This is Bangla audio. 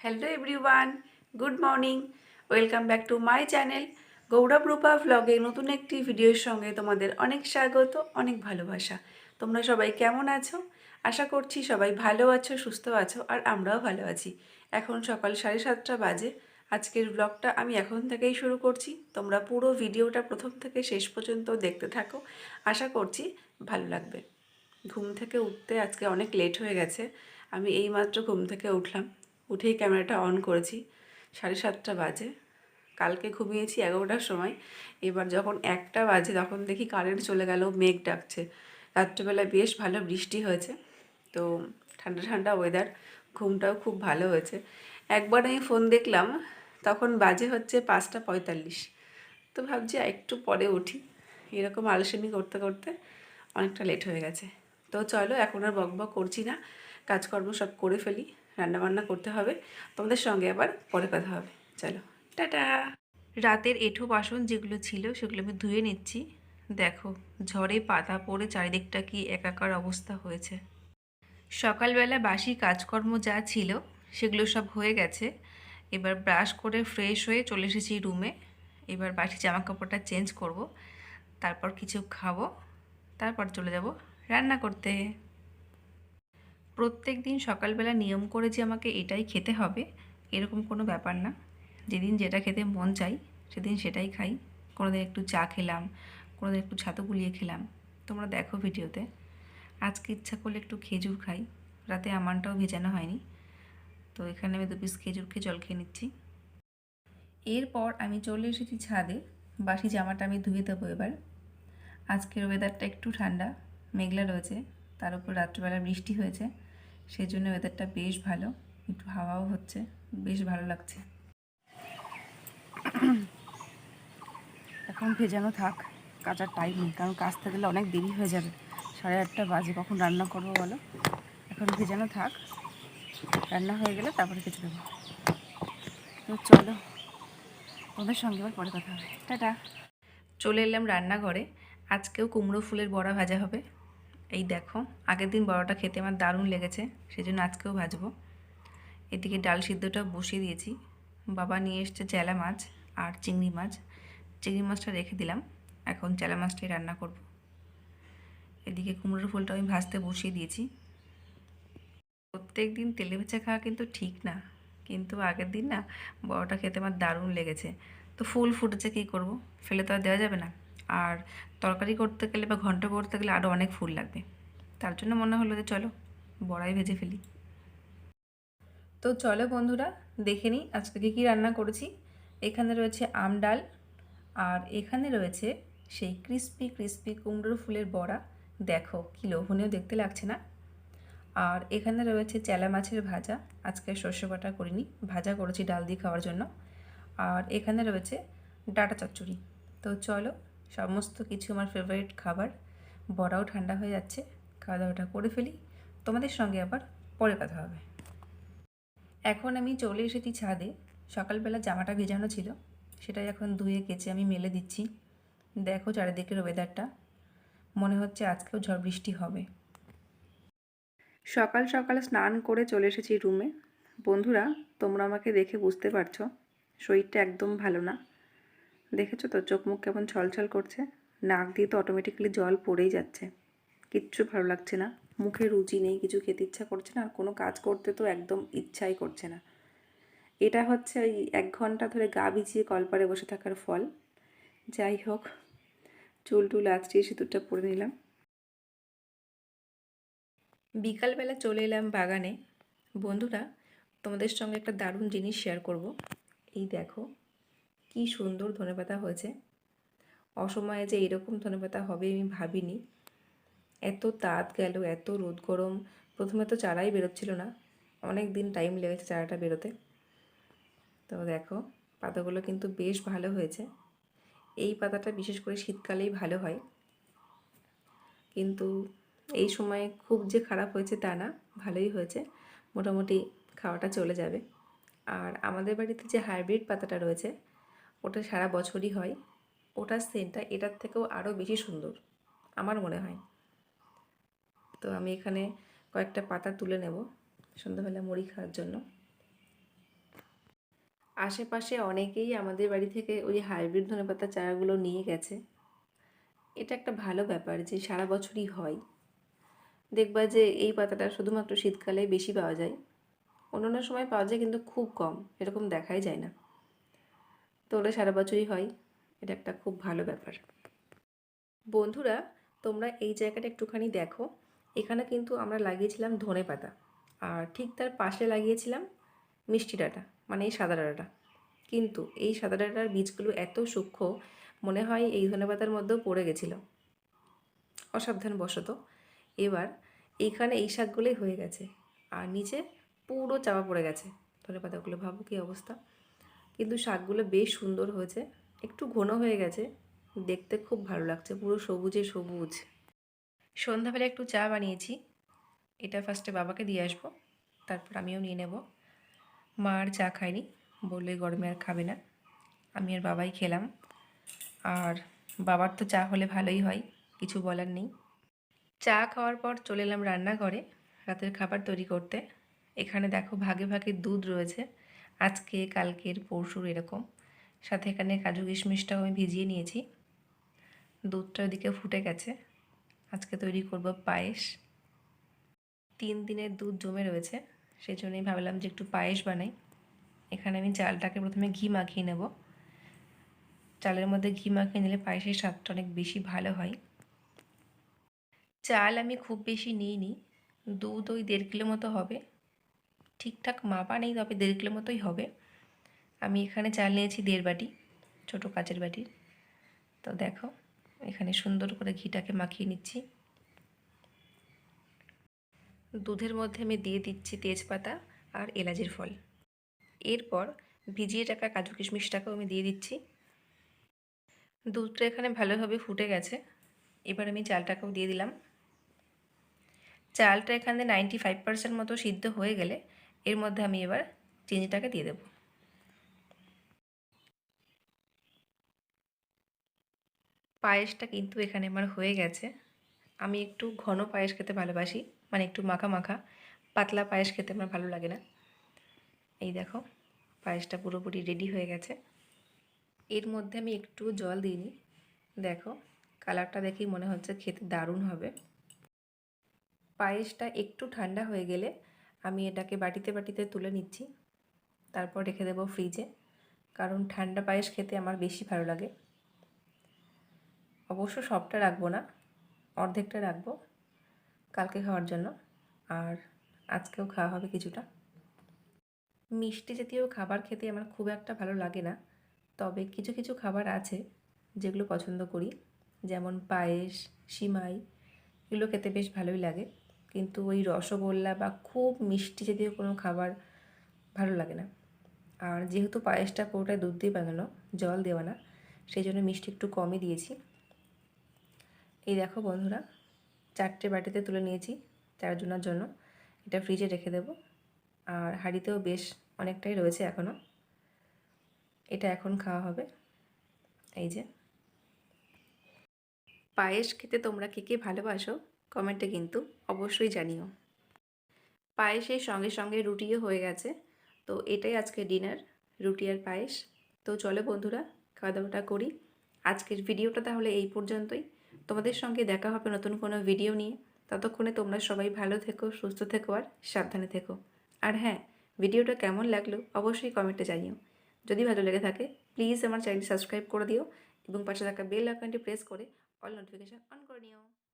Hello everyone good morning welcome back to my channel Gourab Rupa ভ্লগে নতুন একটি ভিডিওর সঙ্গে তোমাদের অনেক স্বাগত, অনেক ভালোবাসা। তোমরা সবাই কেমন আছো? আশা করছি সবাই ভালো আছো, সুস্থ আছো, আর আমরাও ভালো আছি। এখন সকাল সাড়ে সাতটা বাজে। আজকের ব্লগটা আমি এখন থেকেই শুরু করছি। তোমরা পুরো ভিডিওটা প্রথম থেকে শেষ পর্যন্ত দেখতে থাকো। আশা করছি ভালো লাগবে। ঘুম থেকে উঠতে আজকে অনেক লেট হয়ে গেছে। আমি এইমাত্র ঘুম থেকে উঠলাম। উঠেই ক্যামেরাটা অন করেছি। সাড়ে সাতটা বাজে। কালকে ঘুমিয়েছি এগারোটার সময়। এবার যখন একটা বাজে তখন দেখি কারেন্ট চলে গেল, মেঘ ডাকছে। রাত্রেবেলায় বেশ ভালো বৃষ্টি হয়েছে। তো ঠান্ডা ঠান্ডা ওয়েদার ঘুমটাও খুব ভালো হয়েছে। একবার আমি ফোন দেখলাম, তখন বাজে হচ্ছে পাঁচটা পঁয়তাল্লিশ। তো ভাবছি একটু পরে উঠি। এরকম আলসেমি করতে করতে অনেকটা লেট হয়ে গেছে। তো চলো এখন আর বক বক করছি না। কাজকর্ম সব করে ফেলি। রান্নাবান্না করতে হবে। তোমাদের সঙ্গে আবার পরে কথা হবে। চলো, টাটা। রাতের এঁঠো বাসন যেগুলো ছিল সেগুলো আমি ধুয়ে নিচ্ছি। দেখো, ঝড়ে পাতা পড়ে চারিদিকটা কি একাকার অবস্থা হয়েছে। সকালবেলা বাসি কাজকর্ম যা ছিল সেগুলো সব হয়ে গেছে। এবার ব্রাশ করে ফ্রেশ হয়ে চলে এসেছি রুমে। এবার বাসি জামা কাপড়টা চেঞ্জ করব, তারপর কিছু খাব, তারপর চলে যাব রান্না করতে। প্রত্যেক দিন সকালবেলা নিয়ম করে যে আমাকে এটাই খেতে হবে, এরকম কোনো ব্যাপার না। যেদিন যেটা খেতে মন চাই, সেদিন সেটাই খাই। কোনোদিন একটু চা খেলাম, কোনোদিন একটু ছাতু গুলিয়ে খেলাম। তোমরা দেখো ভিডিওতে। আজকে ইচ্ছা করলে একটু খেজুর খাই, রাতে আমানটাও ভেজানো হয়নি। তো এখানে আমি দু পিস খেজুর খেয়ে জল খেয়ে নিচ্ছি। এরপর আমি চলে এসেছি ছাদে, বাসি জামাটা আমি ধুয়ে দেবো এবার। আজকের ওয়েদারটা একটু ঠান্ডা, মেঘলা রয়েছে, তার উপর রাত্রিবেলা বৃষ্টি হয়েছে। সেই জন্য ওয়েদারটা বেশ ভালো। একটু হাওয়াও হচ্ছে বেশ ভালো লাগছে। এখন ভেজানো থাক কাচার টাইম নেই কারণ কাচতে গেলে অনেক দেরি হয়ে যাবে। সাড়ে আটটা বাজে কখন রান্না করব বলো? এখন ভেজানো থাক রান্না হয়ে গেলে তারপরে কিছু দেবো। তো চলো ওদের সঙ্গে আবার পরে কথা হবে। টাটা। চলে এলাম রান্নাঘরে আজকেও কুমড়ো ফুলের বড়া ভাজা হবে। এই দেখো, আগের দিন বড়াটা খেতে আমার দারুণ লেগেছে সেই জন্য আজকেও ভাজবো। এদিকে ডাল সিদ্ধটা বসিয়ে দিয়েছি। বাবা নিয়ে এসছে চেলা মাছ আর চিংড়ি মাছ। চিংড়ি মাছটা রেখে দিলাম, এখন চেলা মাছটাই রান্না করব। এদিকে কুমড়োর ফুলটা আমি ভাজতে বসিয়ে দিয়েছি। প্রত্যেক দিন তেলে ভেজা খাওয়া কিন্তু ঠিক না, কিন্তু আগের দিন না বড়টা খেতে আমার দারুণ লেগেছে। তো ফুল ফুটেছে, কী করব? ফেলে তো আর দেওয়া যাবে না। আর তরকারি করতে গেলে বা ঘন্ট করতে গেলে আরও অনেক ফুল লাগবে। তার জন্য মনে হলো যে চলো, বড়াই ভেজে ফেলি। তো চলো বন্ধুরা, দেখে নিই আজকে কী কী রান্না করেছি। এখানে রয়েছে আম ডাল, আর এখানে রয়েছে সেই ক্রিস্পি ক্রিস্পি কুমড়োর ফুলের বড়া। দেখো, কি লোভনীয় দেখতে লাগছে না? আর এখানে রয়েছে চেলা মাছের ভাজা। আজকে সর্ষে বাটা করিনি, ভাজা করেছি ডাল দিয়ে খাওয়ার জন্য। আর এখানে রয়েছে ডাটা চচ্চড়ি। তো চলো সমস্ত কিছু আমার ফেভারিট খাবার। বড়াও ঠান্ডা হয়ে যাচ্ছে খাওয়া দাওয়াটা করে ফেলি। তোমাদের সঙ্গে আবার পরে কথা হবে। এখন আমি চলে এসেছি ছাদে। সকালবেলা জামাটা ভেজানো ছিল, সেটাই এখন ধুয়ে কেচে আমি মেলে দিচ্ছি। দেখো চারিদিকের ওয়েদারটা মনে হচ্ছে আজকেও ঝড় বৃষ্টি হবে। সকাল সকাল স্নান করে চলে এসেছি রুমে বন্ধুরা, তোমরা আমাকে দেখে বুঝতে পারছ, শরীরটা একদম ভালো না। দেখেছ তো চোখ মুখ কেমন ছলছল করছে? নাক দিয়ে তো অটোমেটিক্যালি জল পড়েই যাচ্ছে। কিচ্ছু ভালো লাগছে না। মুখে রুচি নেই, কিছু খেতে ইচ্ছা করছে না, আর কোনো কাজ করতে তো একদম ইচ্ছাই করছে না। এটা হচ্ছে ওই এক ঘণ্টা ধরে গা ভিজিয়ে কলপারে বসে থাকার ফল। যাই হোক, চুল টুল আঁচড়িয়ে সিঁদুরটা পরে নিলাম। বিকালবেলা চলে এলাম বাগানে। বন্ধুরা, তোমাদের সঙ্গে একটা দারুণ জিনিস শেয়ার করব। এই দেখো কি সুন্দর ধনেপাতা হয়েছে। অসময়ে যে এরকম ধনেপাতা হবে আমি ভাবিনি। এত তাঁত গেল, এত রোদ গরম। প্রথমে তো চারাই বেরোচ্ছিল না। অনেক দিন টাইম লেগেছে চারাটা বেরোতে। তো দেখো, পাতাগুলো কিন্তু বেশ ভালো হয়েছে। এই পাতাটা বিশেষ করে শীতকালেই ভালো হয়। কিন্তু এই সময়ে খুব যে খারাপ হয়েছে তা না, ভালোই হয়েছে। মোটামুটি খাওয়াটা চলে যাবে। আর আমাদের বাড়িতে যে হাইব্রিড পাতাটা রয়েছে ওটা সারা বছরই হয়। ওটার সেন্টটা এটার থেকেও আরও বেশি সুন্দর, আমার মনে হয়। তো আমি এখানে কয়েকটা পাতা তুলে নেব সন্ধ্যাবেলা মুড়ি খাওয়ার জন্য। আশেপাশে অনেকেই আমাদের বাড়ি থেকে ওই হাইব্রিড ধনেপাতা চারাগুলো নিয়ে গেছে। এটা একটা ভালো ব্যাপার যে সারা বছরই হয়। দেখবা যে এই পাতাটা শুধুমাত্র শীতকালে বেশি পাওয়া যায়। অন্যান্য সময় পাওয়া যায় কিন্তু খুব কম, এরকম দেখাই যায় না। তো ওটা সারা বছরই হয়। এটা একটা খুব ভালো ব্যাপার। বন্ধুরা, তোমরা এই জায়গাটা একটুখানি দেখো। এখানে কিন্তু আমরা লাগিয়েছিলাম ধনে পাতা। আর ঠিক তার পাশে লাগিয়েছিলাম মিষ্টি ডাঁটা মানে এই সাদা ডাঁটা কিন্তু এই সাদা ডাঁটার বীজগুলো এত সূক্ষ্ম, মনে হয় এই ধনে পাতার মধ্যেও পড়ে গেছিল। অসাবধান বশত এবার এইখানে এই শাকগুলোই হয়ে গেছে। আর নিচে পুরো চাপা পড়ে গেছে। ধনে পাতাগুলো ভাবো কী অবস্থা। কিন্তু শাকগুলো বেশ সুন্দর হয়েছে। একটু ঘন হয়ে গেছে। দেখতে খুব ভালো লাগছে, পুরো সবুজে সবুজ। সন্ধ্যাবেলা একটু চা বানিয়েছি। এটা ফার্স্টে বাবাকে দিয়ে আসব। তারপর আমিও নিয়ে নেব। মা আর চা খায়নি, বললে গরমে আর খাবে না। আমি আর বাবাই খেলাম। আর বাবার তো চা হলে ভালোই হয়, কিছু বলার নেই। চা খাওয়ার পর চলে এলাম রান্নাঘরে, রাতের খাবার তৈরি করতে। এখানে দেখো ভাগে ভাগে দুধ রয়েছে। আজকে, কালকের, পরশুর এরকম। সাথে এখানে কাজু কিশমিশটাও আমি ভিজিয়ে নিয়েছি। দুধটা ওদিকে ফুটে গেছে। আজকে তৈরি করব পায়েস। তিন দিনের দুধ জমে রয়েছে সেই জন্যই ভাবলাম যে একটু পায়েস বানাই। এখানে আমি চালটাকে প্রথমে ঘি মাখিয়ে নেব। চালের মধ্যে ঘি মাখিয়ে নিলে পায়েসের স্বাদটা অনেক বেশি ভালো হয়। চাল আমি খুব বেশি নিইনি। দুধ ওই দেড় কিলো মতো হবে। ঠিকঠাক মাপা নেই, তবে দেড় কিলো মতোই হবে। আমি এখানে চাল নিয়েছি দেড় বাটি, ছোটো কাচের বাটির তো দেখো, এখানে সুন্দর করে ঘিটাকে মাখিয়ে নিচ্ছি। দুধের মধ্যে আমি দিয়ে দিচ্ছি তেজপাতা আর এলাচের ফল। এরপর ভিজিয়ে রাখা কাজু কিশমিশটাকেও আমি দিয়ে দিচ্ছি। দুধটা এখানে ভালোভাবে ফুটে গেছে। এবার আমি চালটাকেও দিয়ে দিলাম। চালটা এখানে নাইনটি ফাইভ পার্সেন্ট মতো সিদ্ধ হয়ে গেলে এর মধ্যে আমি এবার চিনিটাকে দিয়ে দেব। পায়েসটা কিন্তু এখানে আমার হয়ে গেছে। আমি একটু ঘন পায়েস খেতে ভালোবাসি মানে একটু মাখা মাখা, পাতলা পায়েস খেতে আমার ভালো লাগে না। এই দেখো, পায়েসটা পুরোপুরি রেডি হয়ে গেছে। এর মধ্যে আমি একটু জল দিইনি দেখো, কালারটা দেখেই মনে হচ্ছে খেতে দারুণ হবে। পায়েসটা একটু ঠান্ডা হয়ে গেলে আমি এটাকে বাটিতে বাটিতে তুলে নিচ্ছি। তারপর রেখে দেবো ফ্রিজে কারণ ঠান্ডা পায়েস খেতে আমার বেশি ভালো লাগে। অবশ্য সবটা রাখব না, অর্ধেকটা রাখব কালকে খাওয়ার জন্য, আর আজকেও খাওয়া হবে কিছুটা। মিষ্টি জাতীয় খাবার খেতে আমার খুব একটা ভালো লাগে না, তবে কিছু কিছু খাবার আছে যেগুলো পছন্দ করি, যেমন পায়েস, সিমাই, এগুলো খেতে বেশ ভালোই লাগে। কিন্তু ওই রসগোল্লা বা খুব মিষ্টি জাতীয় কোনো খাবার ভালো লাগে না। আর যেহেতু পায়েসটা পুরোটাই দুধ দিয়ে বানানো, জল দেওয়া না, সেই জন্য মিষ্টি একটু কমই দিয়েছি। এই দেখো বন্ধুরা, চারটে বাটিতে তুলে নিয়েছি চারজনের জন্য। এটা ফ্রিজে রেখে দেব। আর হাঁড়িতেও বেশ অনেকটাই রয়েছে এখনও এটা এখন খাওয়া হবে। এই যে। পায়েস খেতে তোমরা কে কে ভালোবাসো? কমেন্টে কিন্তু অবশ্যই জানিও। পায়েসের সঙ্গে সঙ্গে রুটিও হয়ে গেছে। তো এটাই আজকে ডিনার, রুটি আর পায়েস। তো চলো বন্ধুরা খাওয়া দাওয়াটা করি। আজকের ভিডিওটা তাহলে এই পর্যন্তই। তোমাদের সঙ্গে দেখা হবে নতুন কোনো ভিডিও নিয়ে। ততক্ষণে তোমরা সবাই ভালো থেকো, সুস্থ থেকো আর সাবধানে থেকো। আর হ্যাঁ ভিডিওটা কেমন লাগল অবশ্যই কমেন্টে জানিও। যদি ভালো লেগে থাকে প্লিজ আমার চ্যানেল সাবস্ক্রাইব করে দিও এবং পাশে থাকা বেল আইকনটি প্রেস করে অল নোটিফিকেশান অন করে নিও।